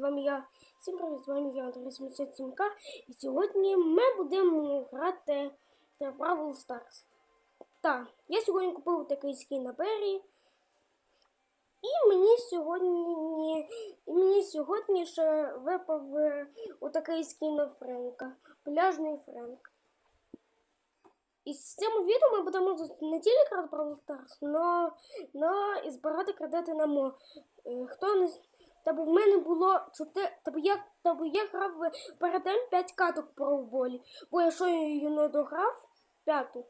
вами я. Всім привіт, з вами я Андрій 77К. І сьогодні ми будемо грати в Бравл Stars. Так, я сьогодні купив такий скін на Беррі. І мені сьогодні, і мені сьогодні ще випав е, отакий скін на Френка. Пляжний Френк. І з цим відео ми будемо не тільки грати Бравл Stars, но, но і збирати кредити на мо. Е, Хто не та бо в мене було чотири. Та бо я, та бо я грав перед тим 5 каток про волі. Бо я що її не дограв п'яту.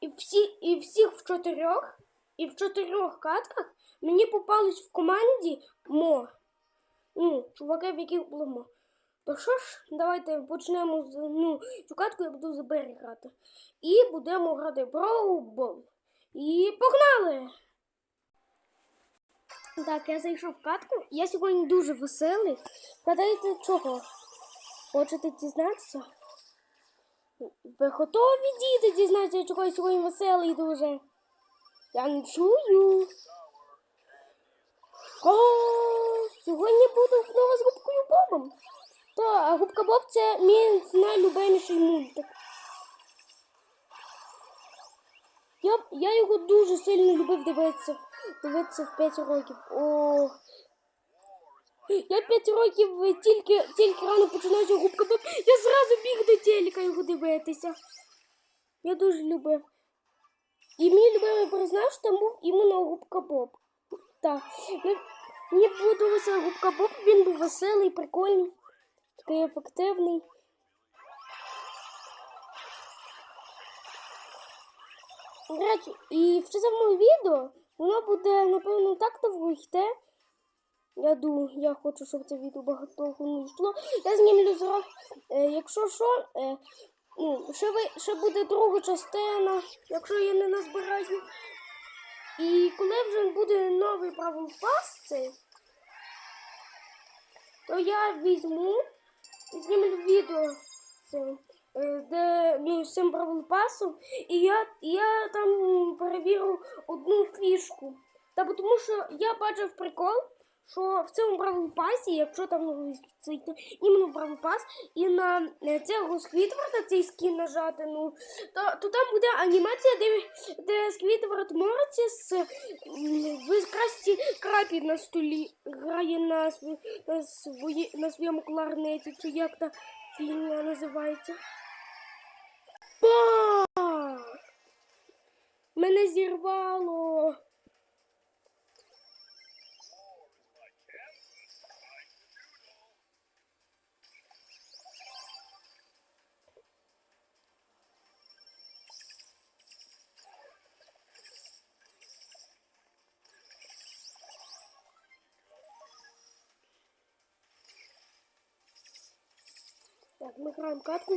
І всі, і всіх в чотирьох, і в чотирьох катках мені попались в команді мо. Ну, чуваки, в яких було мо. То що ж, давайте почнемо з ну, цю катку я буду за грати. І будемо грати Броубол. І погнали! Так, я зайшов в катку. Я сьогодні дуже веселий. Гадаєте чого? Хочете дізнатися? Ви готові діти дізнатися, чого я сьогодні веселий дуже? Я не чую. О, сьогодні буду знову з губкою Бобом. Та, губка Боб це мій найлюбиміший мультик. Я, його дуже сильно любив дивитися, дивитися в 5 років. О. Я 5 років е, тільки, тільки рано починався губка Боб. Я зразу біг до телека його дивитися. Я дуже любив. І мій любимий персонаж там був іменно губка Боб. Так. Мені подобався губка Боб, він був веселий, прикольний, такий ефективний. Речі, і в цьому відео воно буде, напевно, так довго йти. Я думаю, я хочу, щоб це відео багато не йшло. Я знімлю зразу, е, якщо що, е, ну, ще, ви, ще буде друга частина, якщо я не назбираю. І коли вже буде новий пас цей, то я візьму і знімлю відео це, де ну, з цим правил пасом, і я, я там перевірю одну фішку. Та тому що я бачив прикол, що в цьому правил пасі, якщо там ну, цей іменно правил пас, і на е, цього Сквідварда цей скін нажати, ну, то, то там буде анімація, де, де Сквідвард мореться з красті крапі на столі, грає на, сві, на, свої, на своєму кларнеті, чи як фігня називається. Ба! Мене зірвало. Мы играем катку.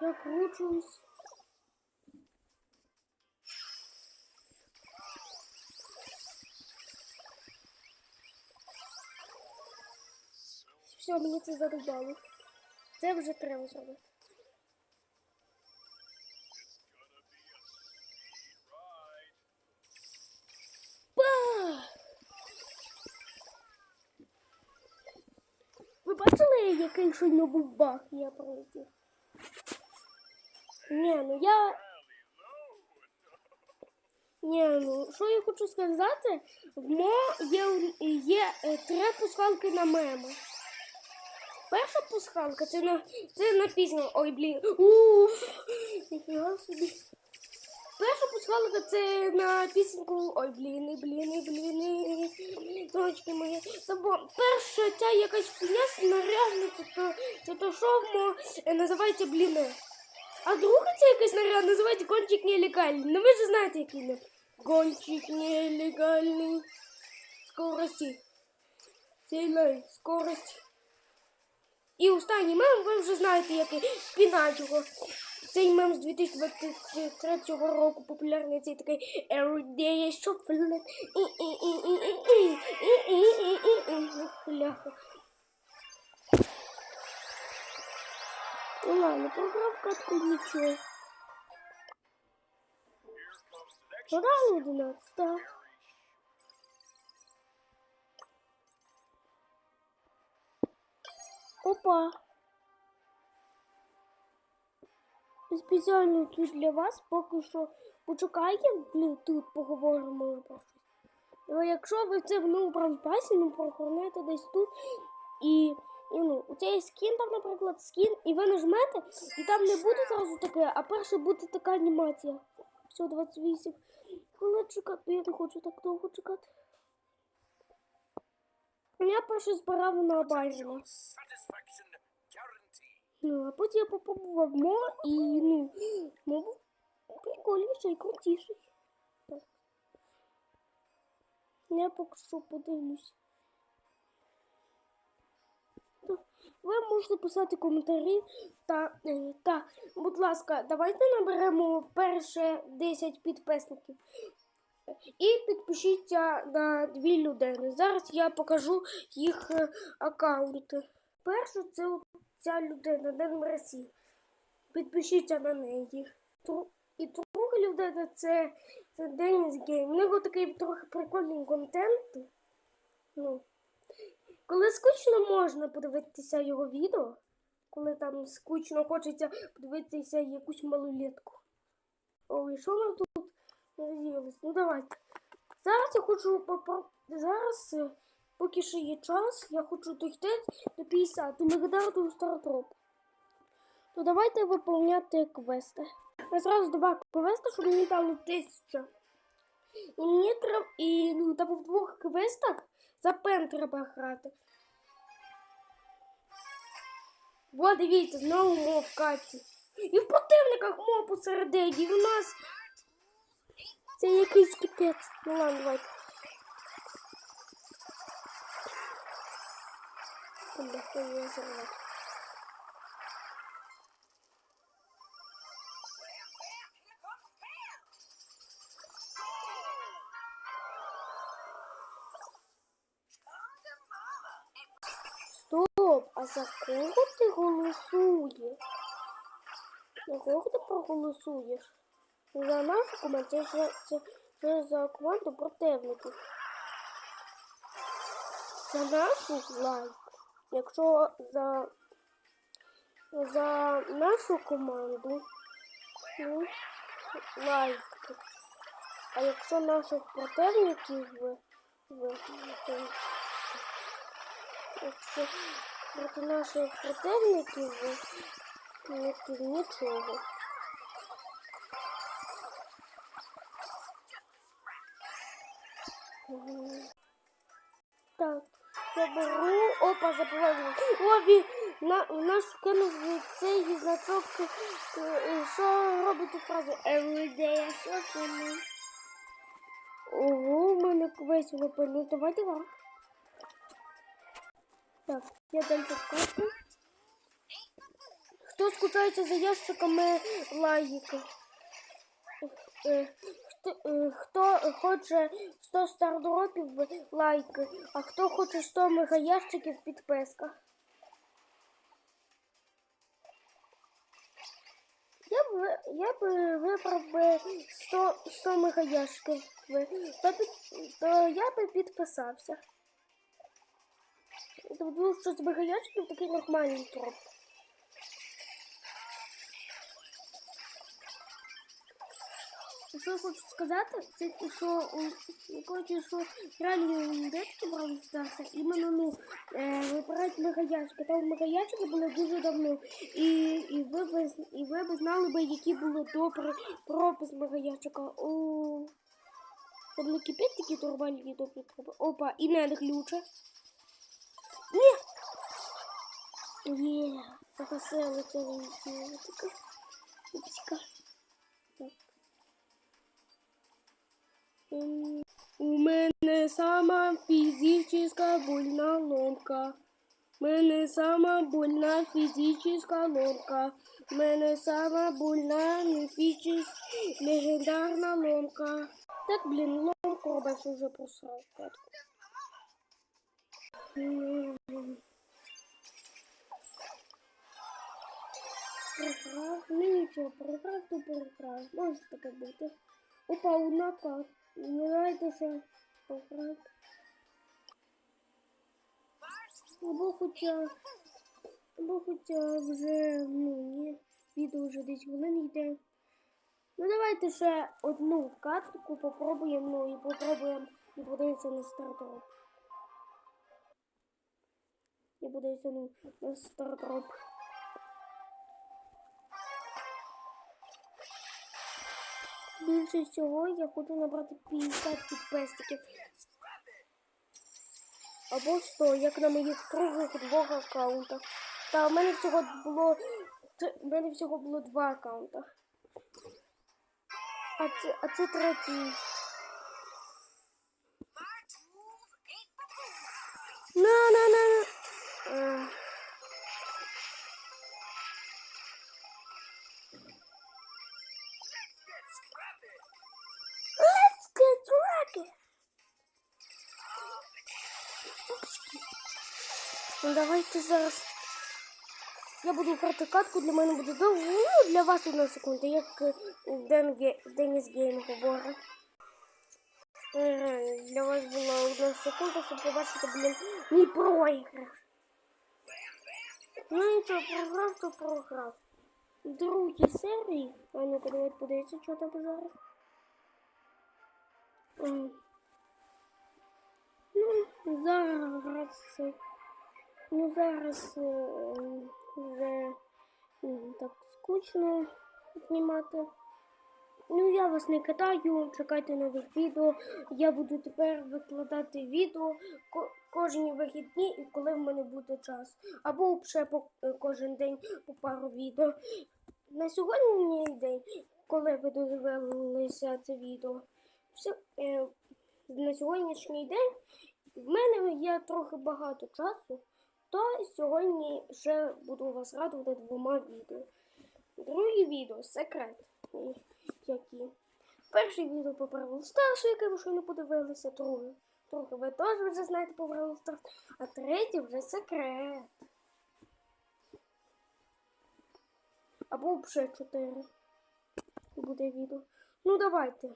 Я кручусь. Все, мені це задовбало. Це вже треба. Бах! Ви бачили, який щойно був я пролетів? Ні, ну я. Ні, ну що я хочу сказати, в мо є е, три пускалки на меми. Перша пускалка це на це на пісню. Ой, блін. Уф, ніфіга собі. Перша пускалка це на пісеньку Ой, блін, і блін, і блін, і дочки мої. Та бо перша ця якась фігня снарядна, це то, це то що мо, е, називається бліни. А друга ця якась снаряд називається кончик нелегальний. Ну ви ж знаєте, який не. Гонщик нелегальний. Скорості. Сильної скорості. І останній мем, ви вже знаєте, який пінать його. Цей мем з 2023 року популярний цей такий Everyday Shuffle. Ну ладно, програв катку нічого. Рано 11. Опа. Спеціально тут для вас поки що почекайте, ну тут поговоримо про щось. Але якщо ви це ну, прям пасі, ну прохорнете десь тут і, і ну, у цей скін там, наприклад, скін, і ви нажмете, і там не буде зразу таке, а перше буде така анімація. Все, 28. Коли чекати? Ну, Я не хочу так довго чекати. Я перше збирав на обайжено. Ну, а потім я попробував мо і ну, мо був прикольніший і крутіший. Так. Я поки що подивлюсь. Ви можете писати коментарі та, е, та, будь ласка, давайте наберемо перше 10 підписників. І підпишіться на дві людини. Зараз я покажу їх е, аккаунти. Перше це ця людина, Ден Мерсі. Підпишіться на неї. І друга людина це, це Гейм. У нього такий трохи прикольний контент. Ну, коли скучно можна подивитися його відео, коли там скучно хочеться подивитися якусь малолетку. Ой, що нам тут роз'явилось? Ну давайте. Зараз я хочу попро... Зараз, е, поки ще є час, я хочу дойти до 50 до легендарного стартроп. То давайте виповняти квести. Я зразу два квести, щоб мені дало тисяча. І мені треба. І ну, там в двох квестах за пен треба грати. Во, дивіться, знову мов в каті. І в противниках мов посередині. І в нас це якийсь кипець. Ну ладно, давайте. Бля, я зарвати. Стоп, а за кого ти голосуєш? За кого ти проголосуєш? За нашу команду, це, за команду противників. За нашу лайк. Якщо за, за нашу команду, ну, лайк. А якщо наших противників ви, ви, Якщо проти наших противників ви не то нічого. Так, я беру, опа, забуваю. О, він на, в наш кинув цей значок, е, е, що робить у фразу Everyday shopping. Ого, у мене весело пильно. Давайте вам. Так, я далі карту. Хто скучається за ящиками лайки? Е, Хто, хоче 100 стардропів лайки, а хто хоче 100 мегаящиків підписка? Я б, я б вибрав би 100, 100 мегаящиків. То, то я би підписався. Тобто щось багаячків такий нормальний троп. Що хочу сказати, це що коротше, що реальні детки брали стався, іменно ну е, вибирають мегаяшки. Там мегаяшки були дуже давно. І, і, ви б, і ви б знали би, які були добрі тропи з мегаяшика. О, Там не кипять такі нормальні добрі тропи. Опа, і не глюче. Ні! Є, загасили це пупсика. Так. М, У мене сама фізична больна ломка. У мене сама больна фізична ломка. У мене сама больна міфічна легендарна ломка. Так, блін, ломку робиш уже просрав Програв, ну нічого, програв, то програв. Може таке бути. Опа, одна карта. Ну давайте ще програв. Або хоча Бо хоча вже, ну, ні, відео вже десь хвилин йде. Ну давайте ще одну катку попробуємо, ну і попробуємо і подивитися на стартроп. І подивитися на, на стартроп. Більше всього я хочу набрати 50 підписників. Або 100, як на моїх других двох аккаунтах. Та в мене всього було в мене всього було два аккаунта. А це, а це третій. На давайте зараз. Я буду грати катку, для мене буде довго. Ну, для вас одна секунда, як е, Ден Ге- Деніс Гейм говорить. Е, Для вас була одна секунда, щоб побачити, блін, мій проіграш. Ну нічого, програв, то програв. В другій серії. А ну-ка, давайте подивіться, що там зараз. Ну, зараз. Ну, зараз е, вже так скучно знімати. Ну, я вас не катаю, чекайте нових відео. Я буду тепер викладати відео ко- кожні вихідні і коли в мене буде час. Або ще по е, кожен день по пару відео. На сьогодні день, коли ви додивилися це відео, все, е, на сьогоднішній день в мене є трохи багато часу, то сьогодні ще буду вас радувати двома відео. Друге відео секрет. Які. Перше відео по Бравл Старсу, яке ви щойно подивилися, друге. Друге ви теж вже знаєте по Бравл Старс, а третє вже секрет. Або вже чотири буде відео. Ну давайте.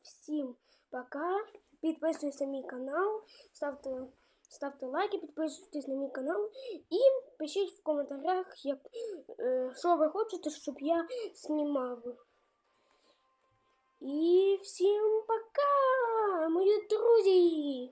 Всім пока. Підписуйтесь на мій канал, ставте, ставте лайки, підписуйтесь на мій канал і пишіть в коментарях, як, е, що ви хочете, щоб я знімав. І всім пока, мої друзі!